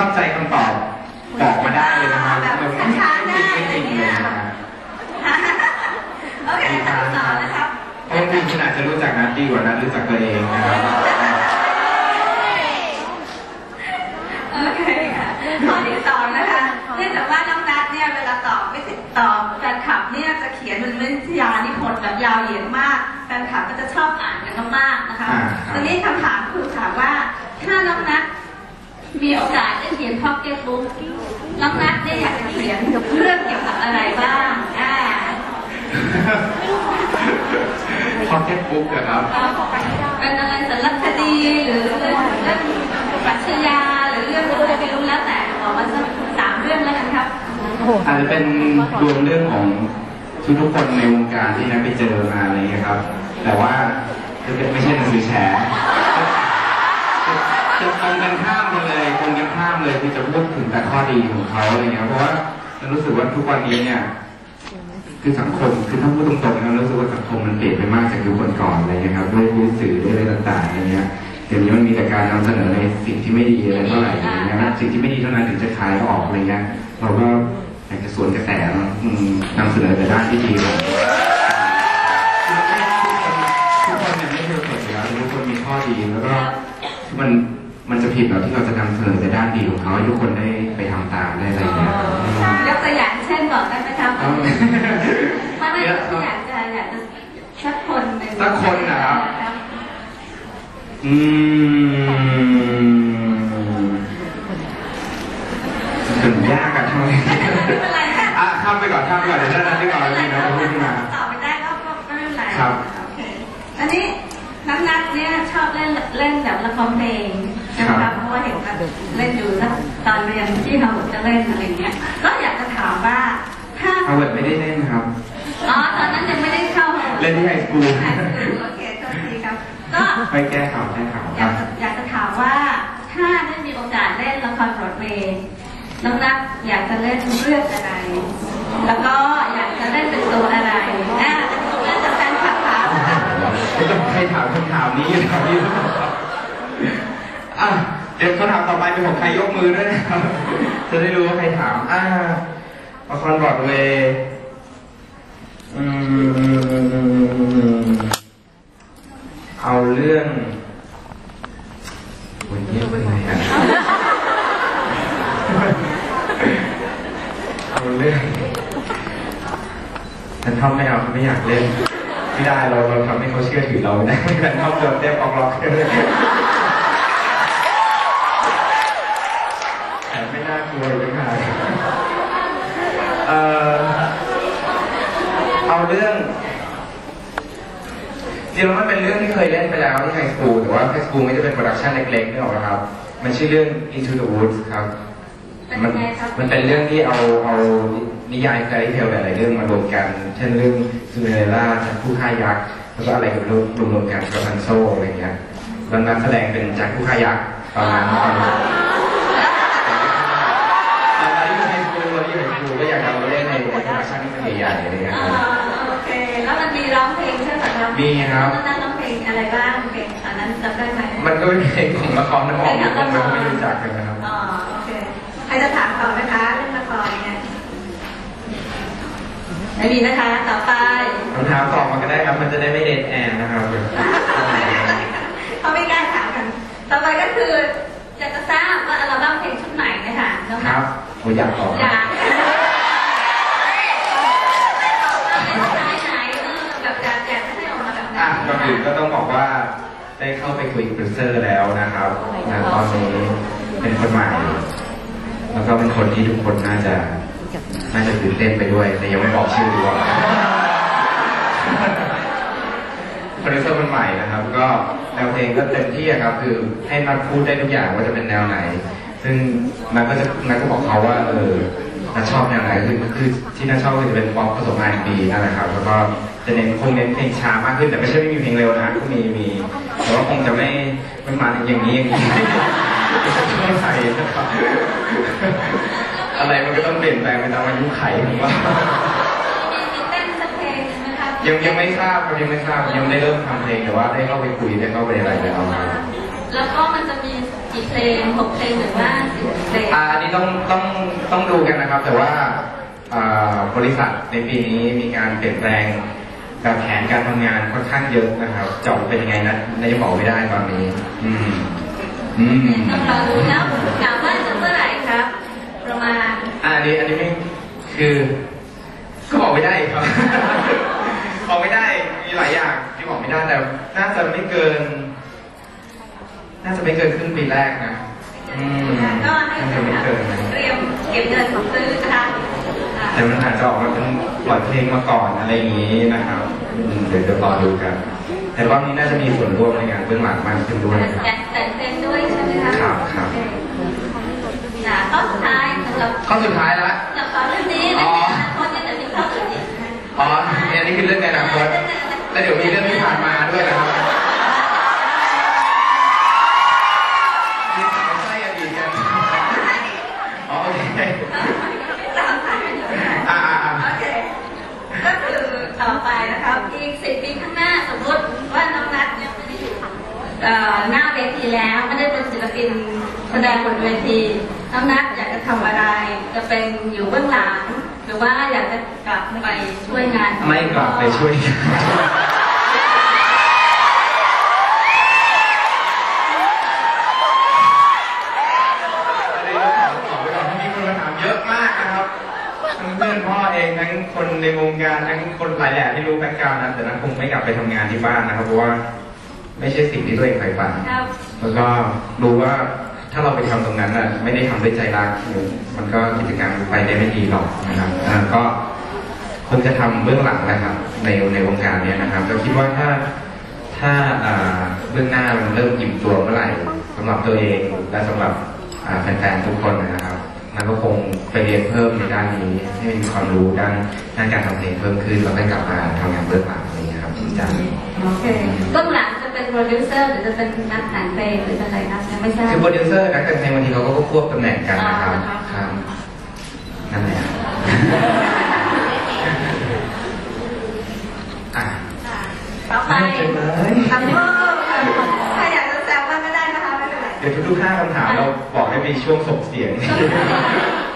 ชอบใจคำตอบบอกมาได้เลยนะครับแบบเราไม่ช้าๆได้ไม่อะไรติดเงี้เลยยนะฮะโอเคขั้นที่สองนะครับเพราะจริงๆขนาดจะรู้จักนัดดีกว่านัดรู้จักตัวเองนะครับโอเคค่ะข้อที่สองนะคะเนื่องจากว่าน้องนัทเนี่ยเวลาตอบไม่ติดตอบแฟนคลับเนี่ยจะเขียนเป็นวิทยานิพนธ์แบบยาวเหยียดมากแฟนคลับก็จะชอบอ่านกันมากๆนะคะอ่าครับทีนี้คำถามคือถามว่าถ้าน้องนัท มีโอกาสได้เขียนพ็อกเก็ตบุ๊กน้องนัทเนี่ยอยากจะเขียนเรื่องเกี่ยวกับอะไรบ้างอ่าพอแค่ปุ๊บนะครับเป็นอะไรสารคดีหรือเรื่องเรื่องปรัชญาหรือเรื่องอะไรไม่รู้แล้วแต่บอกมาสักสามเรื่องแล้วกันครับอาจจะเป็นรวมเรื่องของทุกๆคนในวงการที่นัดไปเจอมาอะไรเงี้ยครับ แต่ว่าจะเป็นไม่ใช่หนังสือแฉ จะตรงกันข้ามกันเลยตรงกันข้ามเลยคือจะพูดถึงแต่ข้อดีของเขาอะไรเงี้ยเพราะว่าเรารู้สึกว่าทุกวันนี้เนี่ย คือสังคมคือถ้าพูดตรงๆนะรู้สึกว่าสังคมมันเปลี่ยนไปมากจากยุคก่อนๆอะไรเงี้ยครับด้วยด้วยสื่อด้วยอะไรต่างๆอะไรเงี้ยเดี๋ยวนี้มันมีแต่การนำเสนอในสิ่งที่ไม่ดีอะไรเท่าไหร่อะไรเงี้ยสิ่งที่ไม่ดีเท่านั้นถึงจะขายออกอะไรเงี้ยเราก็อยากจะสวนกระแสนอะอืมนำเสนอแต่ด้านที่ดี มันจะผิดแล้วที่เราจะนำเสนอแต่ด้านดีของเขาให้ทุกคนได้ไปทำตามได้อะไรเงี้ยครับยกตัวอย่างเช่นบอกได้ไหมครับเอาไม่ไม่ที่อยากจะอยากจะสักคนหนึ่งสักคนนะครับ อืมถึงยากกันทำไมไม่เป็นไรค่ะอะข้ามไปก่อนข้ามไปก่อนเดี๋ยวท่านนั้นดีกว่าไม่พี่เป็นนะไรพูดขึ้นมาตอบไม่ได้ก็ก็ไม่เป็นไรครับ โอเค อันนี้นักนักเนี่ยชอบเล่นเล่นแบบละครเพลง ใช่ไหมครับเพราะว่าเห็นแบบเล่นอยู่แล้วตอนเรียนที่เราจะเล่นอะไรเงี้ยก็อยากจะถามว่าถ้าเอาเวิร์ดไม่ได้เล่นนะครับอ๋อตอนนั้นยังไม่ได้เข้าเล่นที่ไฮสคูลไฮสคูลโอเคโทษทีครับก็ไปแก้ข่าวแก้ข่าวอครัยาบกจะอยากจะถามว่าถ้าได้มีโอกาสเล่นละครโปรดเมย์น้องนักอยากจะเล่นเรื่องอะไร แล้วก็อยากจะเล่นเป็นตัวอะไรอ่าแล้วจะแฟนคลับถามนะคะไม่ต้องใครถามคำถามนี้อยู่แถวนี้หรือเปล่าอะ เดี๋ยวคำถามต่อไปเป็นของใครยกมือด้วยนะครับ จะได้รู้ว่าใครถาม อ่าละครบอดเวย์อืมเอาเรื่องวันนี้เป็นไงอะเอาเรื่องฉันทำไม่เอาไม่อยากเล่น ไม่ได้เราเราทำให้เขาเชื่อถือเราไม่ได้แต่ชอบโดนเต้นออกล็อกเลย ไม่น่ากลัวเลยค่ะเอ่อเอาเรื่องจริงๆแล้วมันเป็นเรื่องที่เคยเล่นไปแล้วที่ไฮสคูลแต่ว่าไฮสคูลไม่ได้เป็นโปรดักชันเล็กๆนี่หรอกนะครับ มันชื่อเรื่อง Into the Woods ครับเป็นมัยังไงครับมันเป็นเรื่องที่เอาเอานิยายแฟรี่เทลหลายๆเรื่องมารวมกัน เช่นเรื่องซูเนเรล่าจากผู้ฆ่ายักษ์แล้วก็อะไรกับรวมรวมๆกันกับพันโซอะไรเงี้ยแล้วนักแสดงเป็นแจ็คผู้ฆ่ายักษ์ตอนนั้นตอนนั้ ใหญ่ๆอะไรเงี้ยอ่าครับโอเค แล้วมันมีร้องเพลงใช่ไหมครับมีครับตอนนั้นร้องเพลงอะไรบ้างเพลงอันนั้นจำได้ไหมมันก็เป็นเพลงของละครน้ำออกทุกคนมันก็ไม่รู้จักกันนะครับอ๋อโอเคใครจะถามต่อไหมคะเรื่องละครเนี่ยไม่มีนะคะต่อไปคำถามตอบมาก็ได้ครับ มันจะได้ไม่เดนแอนนะครับเขาไม่กล้าถามกัน ต่อไปก็คืออยากจะทราบว่าอัลบั้มเพลงชุดไหนเนะคะน้องคนัรัทบผมอยากตอบอยากไหนๆเออแบบอยากอยากจะให้ออกมาแบบไหน อะก่อนอื่นก็ต้องบอกว่าได้ เข้าไปคุยกับโปรดิวเซอร์แล้วนะครับนะตอนนี้เป็นคนใหม่ แล้วก็เป็นคนที่ทุกคนน่าจะน่าจะตื่นเต้นไปด้วย แต่ยังไม่บอกชื่อดีกว่าโปรดิวเซอร์คนใหม่นะครับ ก็แนวเพลงก็เต็มที่อะครับ คือให้นัดพูดได้ทุกอย่างว่าจะเป็นแนวไหน ซึ่งนัดก็จะนัดก็บอกเขาว่าเออนัดชอบแนวไหนคือคือที่นัดชอบก็จะเป็นป๊อปผสม R&B นั่นแหละครับ แล้วก็จะเน้นคงเน้นเพลงช้ามากขึ้นแต่ไม่ใช่ไม่มีเพลงเร็วนะก็มีมี แต่ว่าคงจะไม่ไม่มาอย่างนี้อย่างนี้ไม่ใส่นะครับอะไรมันก็ต้องเปลี่ยนแปลงไปตามอายุไขผมว่ามีเต้นสักเพลงไหมครับยังยังไม่ทราบครับยังไม่ทราบยังไม่ได้เริ่มทำเพลงแต่ว่าได้เข้าไปคุยได้เข้าไปอะไรแล้วครับแล้วก็มันจะมีกี่เพลงหกเพลงหรือว่าสิบเพลงอ่าอันนี้ต้องต้องต้องดูกันนะครับ แต่ว่าอ่าบริษัทในปีนี้มีการเปลี่ยนแปลง แบบแผนการทำงานค่อนข้างเยอะนะครับจะออกเป็นยังไงนะนายบอกไม่ได้ตอนนี้ อืม อืมต้องรอดูแล้วถามว่าจะเมื่อไหร่ครับ ประมาณอ่าอันนี้อันนี้ไม่คือ ก็บอกไม่ได้ครับบอกไม่ได้มีหลายอย่างที่บอกไม่ได้แต่น่าจะไม่เกิน น่าจะไม่เกินครึ่งปีแรกนะอืมก็ให้น่าจะไม่เกินนะเตรียมเก็บเงินของซื้อนะคะอ่าแต่มันอาจจะออกมาเป็นปล่อยเพลงมาก่อนอะไรอย่างนี้นะครับอืม เดี๋ยวจะรอดูกันแต่รอบนี้น่าจะมีส่วนร่วมในงานเบื้องหลังมากขึ้นด้วยครับแต่แต่งเพลงด้วยใช่ไหมคะครับครับค่ะข้อสุดท้ายสำหรับข้อสุดท้ายละจากตอนเรื่องนี้ในอ๋ออนาคตเนี่ยจะมีข้ออื่นอีกนะคะอ๋อเนี่ยนี่คือเรื่องในอนาคตแล้วเดี๋ยวมีเรื่องที่ผ่านมาด้วยนะครับนี่ไม่ใช่อดีตกันอ๋อโอเค ตามผ่านกันอยู่นะ อ่าอ่าอ่า โอเค ก็คือต่อไปนะ ครับอีกสิบปีข้างหน้าสมมติว่าน้องนัทเนี่ยไม่ได้อยู่เอ่อหน้าเวทีแล้วไม่ได้เป็นศิลปินแสดงบนเวที น้องนัทอยากจะทำอะไร จะเป็นอยู่เบื้องหลังหรือว่าอยากจะกลับไปช่วยงานไม่กลับไปช่วยงาน การทั้งคนหลายแหล่ที่รู้แบ็กกราวน์นั้น แต่นั้นคงไม่กลับไปทำงานที่บ้านนะครับ เพราะว่าไม่ใช่สิ่งที่ตัวเองใฝ่ฝันครับแล้วก็รู้ว่าถ้าเราไปทำตรงนั้นน่ะไม่ได้ทำด้วยใจรักมันก็กิจกรรมไปได้ไม่ดีหรอกนะครับอ่าก็คงจะทำเบื้องหลังนะครับ ในในวงการเนี้ยนะครับก็คิดว่าถ้าถ้าอ่าเบื้องหน้ามันเริ่มอิ่มตัวเมื่อไหร่สำหรับตัวเองและสำหรับอ่าแฟนๆทุกคนนะครับ มันก็คงไปเรียนเพิ่มในด้านนี้ให้มีความรู้ด้านด้านการทำเพลงเพิ่มขึ้นแล้วก็กลับมาทำงานเบื้องหลังอะไรอย่างเงี้ยครับจริงจัง โอเคเบื้องหลังจะเป็นโปรดิวเซอร์หรือจะเป็นนักแต่งเพลงหรือจะอะไรครับยังไม่ทราบ คือโปรดิวเซอร์นักแต่งเพลงบางทีเขาก็ควบตำแหน่งกันนะครับอ๋อนะคะครับนั่นแหละอะค่ะต่อไปไม่เป็นไรทำเพิ่มค่ะถ้าอยากจะแซวว่าก็ได้นะคะไม่เป็นไร เดี๋ยวทุกๆห้าค ช่วงส่งเสียงต้อง